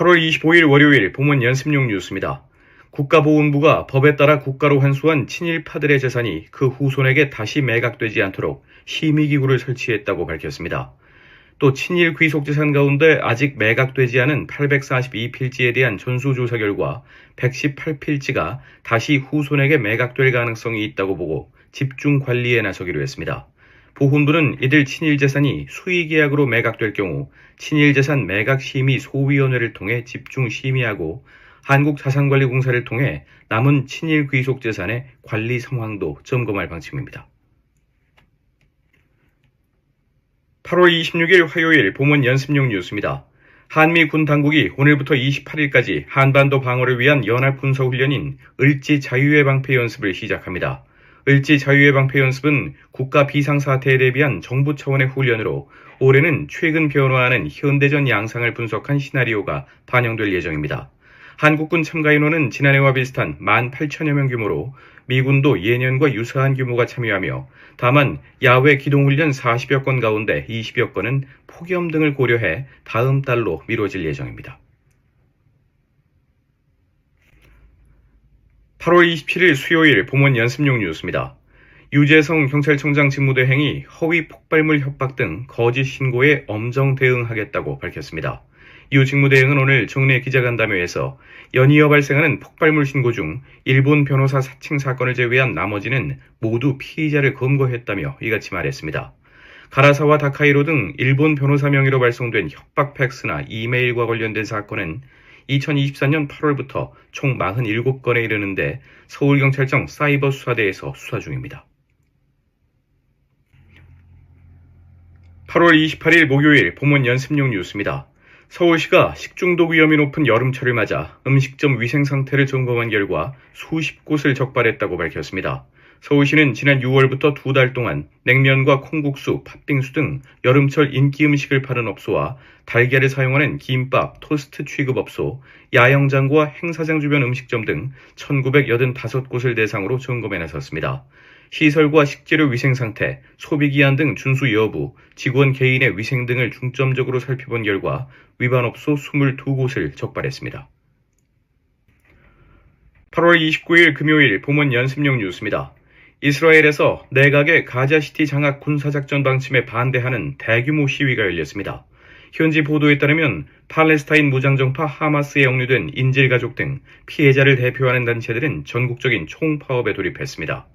8월 25일 월요일 본문 연습용 뉴스입니다. 국가보훈부가 법에 따라 국가로 환수한 친일파들의 재산이 그 후손에게 다시 매각되지 않도록 심의기구를 설치했다고 밝혔습니다. 또 친일 귀속 재산 가운데 아직 매각되지 않은 842필지에 대한 전수조사 결과 118필지가 다시 후손에게 매각될 가능성이 있다고 보고 집중 관리에 나서기로 했습니다. 보훈부는 이들 친일 재산이 수의 계약으로 매각될 경우 친일 재산 매각 심의 소위원회를 통해 집중 심의하고 한국자산관리공사를 통해 남은 친일 귀속 재산의 관리 상황도 점검할 방침입니다. 8월 26일 화요일 봄원 연습용 뉴스입니다. 한미 군 당국이 오늘부터 28일까지 한반도 방어를 위한 연합 군사 훈련인 을지 자유의 방패 연습을 시작합니다. 을지 자유의 방패 연습은 국가 비상사태에 대비한 정부 차원의 훈련으로 올해는 최근 변화하는 현대전 양상을 분석한 시나리오가 반영될 예정입니다. 한국군 참가 인원은 지난해와 비슷한 18,000여 명 규모로 미군도 예년과 유사한 규모가 참여하며 다만 야외 기동훈련 40여 건 가운데 20여 건은 폭염 등을 고려해 다음 달로 미뤄질 예정입니다. 8월 27일 수요일 봄원 연습용 뉴스입니다. 유재성 경찰청장 직무대행이 허위 폭발물 협박 등 거짓 신고에 엄정 대응하겠다고 밝혔습니다. 유 직무대행은 오늘 정례 기자간담회에서 연이어 발생하는 폭발물 신고 중 일본 변호사 사칭 사건을 제외한 나머지는 모두 피의자를 검거했다며 이같이 말했습니다. 가라사와 다카이로 등 일본 변호사 명의로 발송된 협박 팩스나 이메일과 관련된 사건은 2024년 8월부터 총 47건에 이르는데 서울경찰청 사이버 수사대에서 수사 중입니다. 8월 28일 목요일 봄원 연습용 뉴스입니다. 서울시가 식중독 위험이 높은 여름철을 맞아 음식점 위생 상태를 점검한 결과 수십 곳을 적발했다고 밝혔습니다. 서울시는 지난 6월부터 두 달 동안 냉면과 콩국수, 팥빙수 등 여름철 인기 음식을 파는 업소와 달걀을 사용하는 김밥, 토스트 취급업소, 야영장과 행사장 주변 음식점 등 1985곳을 대상으로 점검해 나섰습니다. 시설과 식재료 위생 상태, 소비 기한 등 준수 여부, 직원 개인의 위생 등을 중점적으로 살펴본 결과 위반 업소 22곳을 적발했습니다. 8월 29일 금요일 봄원 연습용 뉴스입니다. 이스라엘에서 내각의 가자시티 장악 군사작전 방침에 반대하는 대규모 시위가 열렸습니다. 현지 보도에 따르면 팔레스타인 무장정파 하마스에 영류된 인질 가족 등 피해자를 대표하는 단체들은 전국적인 총파업에 돌입했습니다.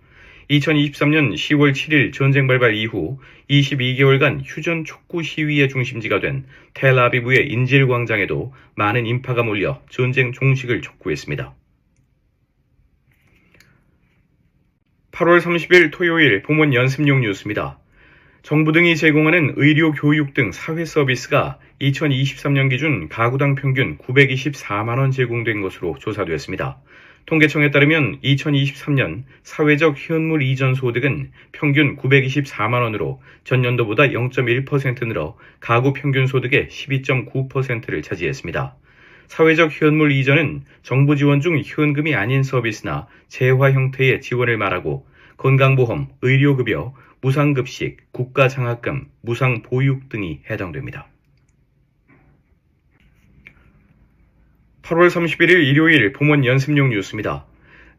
2023년 10월 7일 전쟁 발발 이후 22개월간 휴전 촉구 시위의 중심지가 된 텔아비브의 인질 광장에도 많은 인파가 몰려 전쟁 종식을 촉구했습니다. 8월 30일 토요일 봄원 연습용 뉴스입니다. 정부 등이 제공하는 의료, 교육 등 사회 서비스가 2023년 기준 가구당 평균 924만 원 제공된 것으로 조사되었습니다. 통계청에 따르면 2023년 사회적 현물 이전 소득은 평균 924만 원으로 전년도보다 0.1% 늘어 가구 평균 소득의 12.9%를 차지했습니다. 사회적 현물 이전은 정부 지원 중 현금이 아닌 서비스나 재화 형태의 지원을 말하고 건강보험, 의료급여, 무상급식, 국가장학금, 무상보육 등이 해당됩니다. 8월 31일 일요일 봄원 연습용 뉴스입니다.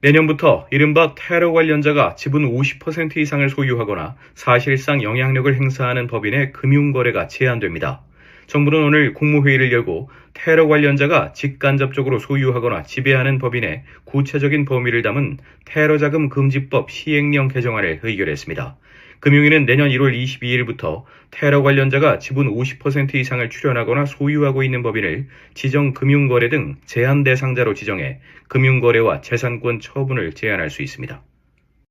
내년부터 이른바 테러 관련자가 지분 50% 이상을 소유하거나 사실상 영향력을 행사하는 법인의 금융거래가 제한됩니다. 정부는 오늘 국무회의를 열고 테러 관련자가 직간접적으로 소유하거나 지배하는 법인의 구체적인 범위를 담은 테러자금 금지법 시행령 개정안을 의결했습니다. 금융위는 내년 1월 22일부터 테러 관련자가 지분 50% 이상을 출연하거나 소유하고 있는 법인을 지정 금융거래 등 제한 대상자로 지정해 금융거래와 재산권 처분을 제한할 수 있습니다.